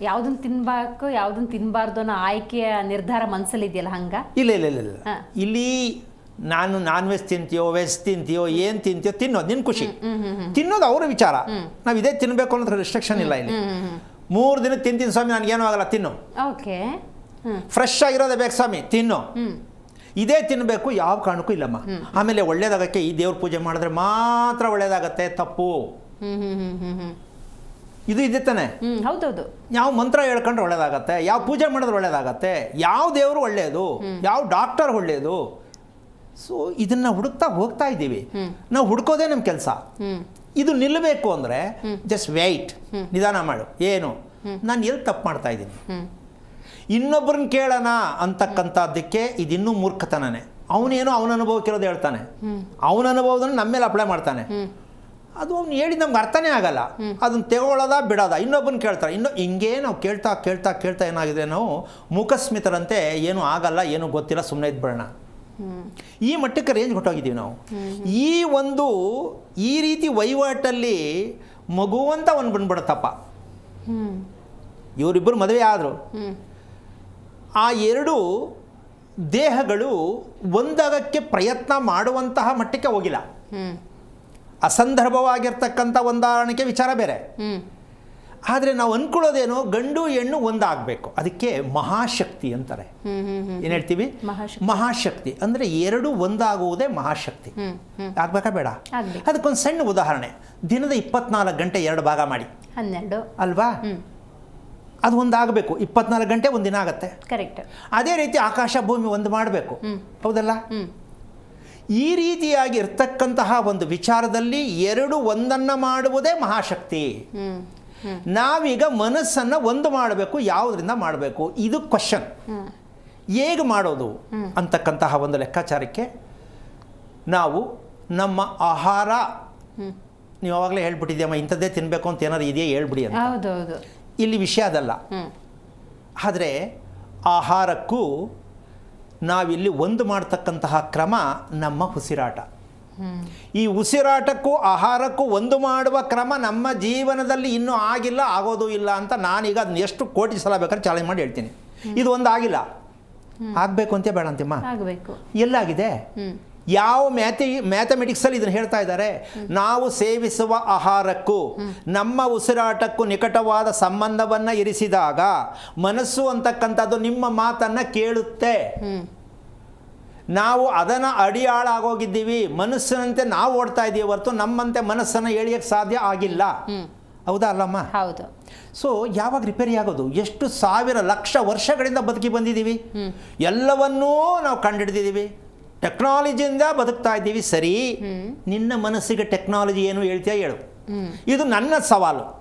ಯಾವ್ದನ್ನ ತಿನ್ಬೇಕು ಯಾವ್ದನ್ ತಿನ್ಬಾರ್ದು ಅನ್ನೋ ಆಯ್ಕೆಯ ನಿರ್ಧಾರ ಮನ್ಸಲ್ಲಿ ಇದೆಯಲ್ಲ ಹಂಗ? ಇಲ್ಲ ಇಲ್ಲ ಇಲ್ಲ ಇಲ್ಲ. ಇಲ್ಲಿ ನಾನು ನಾನ್ ವೆಜ್ ತಿಂತೀಯೋ ವೆಜ್ ತಿಂತೀಯೋ ಏನು ತಿಂತೀಯೋ ತಿನ್ನೋದು ನಿನ್ನ ಖುಷಿ. ತಿನ್ನೋದು ಅವ್ರ ವಿಚಾರ. ನಾವು ಇದೇ ತಿನ್ನಬೇಕು ಅನ್ನೋದ್ರ ರಿಸ್ಟ್ರಿಕ್ಷನ್ ಇಲ್ಲ ಇಲ್ಲಿ. ಮೂರು ದಿನ ತಿಂತೀನಿ ಸ್ವಾಮಿ ನನ್ಗೇನು ಆಗಲ್ಲ ತಿನ್ನು. ಓಕೆ. ಫ್ರೆಶ್ ಆಗಿರೋದೇ ಬೇಕು ಸ್ವಾಮಿ ತಿನ್ನು. ಇದೇ ತಿನ್ನಬೇಕು ಯಾವ ಕಾರಣಕ್ಕೂ ಇಲ್ಲಮ್ಮ. ಆಮೇಲೆ ಒಳ್ಳೇದಾಗಕ್ಕೆ ಈ ದೇವ್ರ ಪೂಜೆ ಮಾಡಿದ್ರೆ ಮಾತ್ರ ಒಳ್ಳೇದಾಗತ್ತೆ ತಪ್ಪು. ಇದು ಇದೆ ತಾನೆ. ಹೌದೌದು. ಯಾವ ಮಂತ್ರ ಹೇಳ್ಕೊಂಡ್ರೆ ಒಳ್ಳೇದಾಗತ್ತೆ ಯಾವ ಪೂಜೆ ಮಾಡಿದ್ರೆ ಒಳ್ಳೇದಾಗತ್ತೆ ಯಾವ ದೇವರು ಒಳ್ಳೆಯದು ಯಾವ ಡಾಕ್ಟರ್ ಒಳ್ಳೆಯದು ಸೊ ಇದನ್ನ ಹುಡುಕ್ತಾ ಹೋಗ್ತಾ ಇದ್ದೀವಿ. ನಾವು ಹುಡ್ಕೋದೇ ನಮ್ಮ ಕೆಲಸ. ಇದು ನಿಲ್ಲಬೇಕು ಅಂದರೆ ಜಸ್ಟ್ ವೆಯ್ಟ್ ನಿಧಾನ ಮಾಡು. ಏನು? ನಾನು ಎಲ್ಲಿ ತಪ್ಪು ಮಾಡ್ತಾ ಇದ್ದೀನಿ? ಇನ್ನೊಬ್ಬರನ್ನ ಕೇಳೋಣ ಅಂತಕ್ಕಂಥದ್ದಕ್ಕೆ ಇದಿನ್ನೂ ಮೂರ್ಖತನನೇ. ಅವನೇನೋ ಅವನ ಅನುಭವಕ್ಕಿರೋದು ಹೇಳ್ತಾನೆ. ಅವನ ಅನುಭವದನ್ನು ನಮ್ಮ ಮೇಲೆ ಅಪ್ಲೈ ಮಾಡ್ತಾನೆ ಅದು ಅವ್ನು ಹೇಳಿ ನಮ್ಗೆ ಅರ್ಥನೇ ಆಗಲ್ಲ. ಅದನ್ನ ತಗೊಳ್ಳೋದ ಬಿಡೋದ? ಇನ್ನೊಬ್ಬನ ಕೇಳ್ತಾರೆ. ಇನ್ನು ಹಿಂಗೆ ನಾವು ಕೇಳ್ತಾ ಕೇಳ್ತಾ ಕೇಳ್ತಾ ಏನಾಗಿದೆ ನಾವು ಮುಖಸ್ಮಿತರಂತೆ ಏನೂ ಆಗಲ್ಲ ಏನೂ ಗೊತ್ತಿಲ್ಲ ಸುಮ್ಮನೆ ಇದ್ಬಿಡೋಣ. ಈ ಮಟ್ಟಕ್ಕೆ ರೇಂಜ್ ಹೊಟ್ಟೋಗಿದ್ದೀವಿ ನಾವು. ಈ ಒಂದು ಈ ರೀತಿ ವಹಿವಾಟಲ್ಲಿ ಮಗುವಂತ ಒಂದು ಬಂದ್ಬಿಡತ್ತಪ್ಪ ಇವರಿಬ್ಬರು ಮದುವೆ ಆದರು. ಆ ಎರಡು ದೇಹಗಳು ಒಂದಾಗಕ್ಕೆ ಪ್ರಯತ್ನ ಮಾಡುವಂತಹ ಮಟ್ಟಕ್ಕೆ ಹೋಗಿಲ್ಲ. ಅಸಂದರ್ಭವಾಗಿರ್ತಕ್ಕಂಥ ಹೊಂದಾಣಿಕೆ ವಿಚಾರ ಬೇರೆ. ಆದರೆ ನಾವು ಅನ್ಕೊಳ್ಳೋದೇನು ಗಂಡು ಹೆಣ್ಣು ಒಂದಾಗಬೇಕು. ಅದಕ್ಕೆ ಮಹಾಶಕ್ತಿ ಅಂತಾರೆ. ಏನು ಹೇಳ್ತೀವಿ? ಮಹಾಶಕ್ತಿ. ಅಂದರೆ ಎರಡು ಒಂದಾಗುವುದೇ ಮಹಾಶಕ್ತಿ. ಆಗ್ಬೇಕಾ ಬೇಡ. ಅದಕ್ಕೊಂದು ಸಣ್ಣ ಉದಾಹರಣೆ. ದಿನದ ಇಪ್ಪತ್ನಾಲ್ಕು ಗಂಟೆ ಎರಡು ಭಾಗ ಮಾಡಿ. ಹನ್ನೆರಡು. ಅಲ್ವಾ? ಅದು ಒಂದಾಗಬೇಕು. ಇಪ್ಪತ್ನಾಲ್ಕು ಗಂಟೆ ಒಂದಿನ ಆಗುತ್ತೆ. ಕರೆಕ್ಟ್ ಅದೇ ರೀತಿ ಆಕಾಶ ಭೂಮಿ ಒಂದು ಮಾಡಬೇಕು. ಹೌದಲ್ಲ? ಈ ರೀತಿಯಾಗಿ ಇರ್ತಕ್ಕಂತಹ ಒಂದು ವಿಚಾರದಲ್ಲಿ ಎರಡು ಒಂದನ್ನು ಮಾಡುವುದೇ ಮಹಾಶಕ್ತಿ. ನಾವೀಗ ಮನಸ್ಸನ್ನು ಒಂದು ಮಾಡಬೇಕು ಯಾವುದರಿಂದ ಮಾಡಬೇಕು? ಇದು ಕ್ವಶನ್ ಹೇಗೆ ಮಾಡೋದು? ಅಂತಕ್ಕಂತಹ ಒಂದು ಲೆಕ್ಕಾಚಾರಕ್ಕೆ ನಾವು ನಮ್ಮ ಆಹಾರ ನೀವು ಆವಾಗಲೇ ಹೇಳ್ಬಿಟ್ಟಿದ್ಯಮ್ಮ ಇಂಥದ್ದೇ ತಿನ್ನಬೇಕು ಅಂತ ಏನಾದ್ರು ಇದೆಯಾ? ಹೇಳ್ಬಿಡಿ ಅಂತ. ಇಲ್ಲಿ ವಿಷಯ ಅದಲ್ಲ. ಆದರೆ ಆಹಾರಕ್ಕೂ ನಾವಿಲ್ಲಿ ಒಂದು ಮಾಡ್ತಕ್ಕಂತಹ ಕ್ರಮ ನಮ್ಮ ಉಸಿರಾಟ. ಈ ಉಸಿರಾಟಕ್ಕೂ ಆಹಾರಕ್ಕೂ ಒಂದು ಮಾಡುವ ಕ್ರಮ ನಮ್ಮ ಜೀವನದಲ್ಲಿ ಇನ್ನೂ ಆಗಿಲ್ಲ ಆಗೋದು ಇಲ್ಲ ಅಂತ ನಾನೀಗ ಅದನ್ನ ಎಷ್ಟು ಕೋಟಿ ಸಲ ಬೇಕಾದ್ರೆ ಚಾಲೆಂಜ್ ಮಾಡಿ ಹೇಳ್ತೀನಿ. ಇದು ಒಂದು ಆಗಿಲ್ಲ ಆಗಬೇಕು ಅಂತ ಬೇಡ ಅಂತಿಮ್ಮ ಎಲ್ಲಾಗಿದೆ? ಯಾವ ಮ್ಯಾಥಿ ಮ್ಯಾಥಮೆಟಿಕ್ಸಲ್ಲಿ ಇದನ್ನು ಹೇಳ್ತಾ ಇದ್ದಾರೆ? ನಾವು ಸೇವಿಸುವ ಆಹಾರಕ್ಕೂ ನಮ್ಮ ಉಸಿರಾಟಕ್ಕೂ ನಿಕಟವಾದ ಸಂಬಂಧವನ್ನು ಇರಿಸಿದಾಗ ಮನಸ್ಸು ಅಂತಕ್ಕಂಥದ್ದು ನಿಮ್ಮ ಮಾತನ್ನು ಕೇಳುತ್ತೆ. ನಾವು ಅದನ್ನು ಅಡಿಯಾಳಾಗೋಗಿದ್ದೀವಿ. ಮನಸ್ಸಿನಂತೆ ನಾವು ಓಡ್ತಾ ಇದ್ದೀವಿ ಹೊರತು ನಮ್ಮಂತೆ ಮನಸ್ಸನ್ನು ಎಳಿಯಕ್ಕೆ ಸಾಧ್ಯ ಆಗಿಲ್ಲ. ಹೌದಾ ಅಲ್ಲಮ್ಮ? ಹೌದು. ಸೊ ಯಾವಾಗ ರಿಪೇರಿ ಆಗೋದು? ಎಷ್ಟು ಸಾವಿರ ಲಕ್ಷ ವರ್ಷಗಳಿಂದ ಬದುಕಿ ಬಂದಿದ್ದೀವಿ. ಎಲ್ಲವನ್ನೂ ನಾವು ಕಂಡುಹಿಡಿದಿದ್ದೀವಿ ಟೆಕ್ನಾಲಜಿಯಿಂದ ಬದುಕ್ತಾ ಇದ್ದೀವಿ ಸರಿ. ನಿನ್ನ ಮನಸ್ಸಿಗೆ ಟೆಕ್ನಾಲಜಿ ಏನು ಹೇಳ್ತೀಯ ಹೇಳು. ಇದು ನನ್ನ ಸವಾಲು.